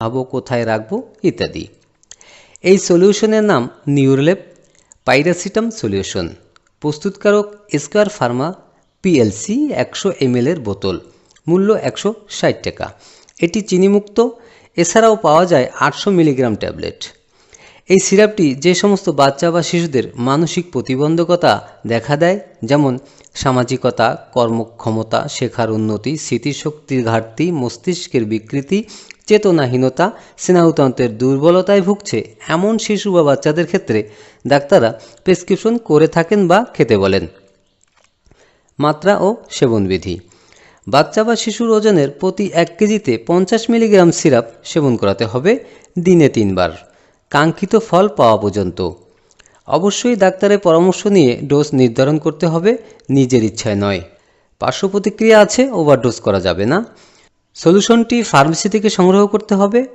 খাব কোথায় রাখব? ইত্যাদি। এই সলিউশনের নাম নিউরোলেপ পাইরাসিটাম সলিউশন। প্রস্তুতকারক স্কোয়ার ফার্মা পিএলসি একশো এর বোতল, মূল্য একশো ষাট টাকা। এটি চিনিমুক্ত, এছাড়াও পাওয়া যায় আটশো মিলিগ্রাম ট্যাবলেট। এই সিরাপটি যে সমস্ত বাচ্চা বা শিশুদের মানসিক প্রতিবন্ধকতা দেখা দেয়, যেমন সামাজিকতা, কর্মক্ষমতা, শেখার উন্নতি, স্মৃতিশক্তির ঘাটতি, মস্তিষ্কের বিকৃতি, চেতনাহীনতা, স্নায়ুতন্ত্রের দুর্বলতায় ভুগছে এমন শিশু বা বাচ্চাদের ক্ষেত্রে ডাক্তাররা প্রেসক্রিপশন করে থাকেন বা খেতে বলেন। মাত্রা ও সেবনবিধি। বাচ্চা বা শিশুর ওজনের প্রতি এক কেজিতে পঞ্চাশ মিলিগ্রাম সিরাপ সেবন করাতে হবে দিনে তিনবার। কাঙ্ক্ষিত ফল পাওয়া পর্যন্ত। অবশ্যই ডাক্তারের পরামর্শ নিয়ে ডোজ নির্ধারণ করতে হবে, নিজের ইচ্ছায় নয়। পার্শ্ব প্রতিক্রিয়া আছে, ওভারডোজ করা যাবে না। সলিউশনটি ফার্মেসি থেকে সংগ্রহ করতে হবে।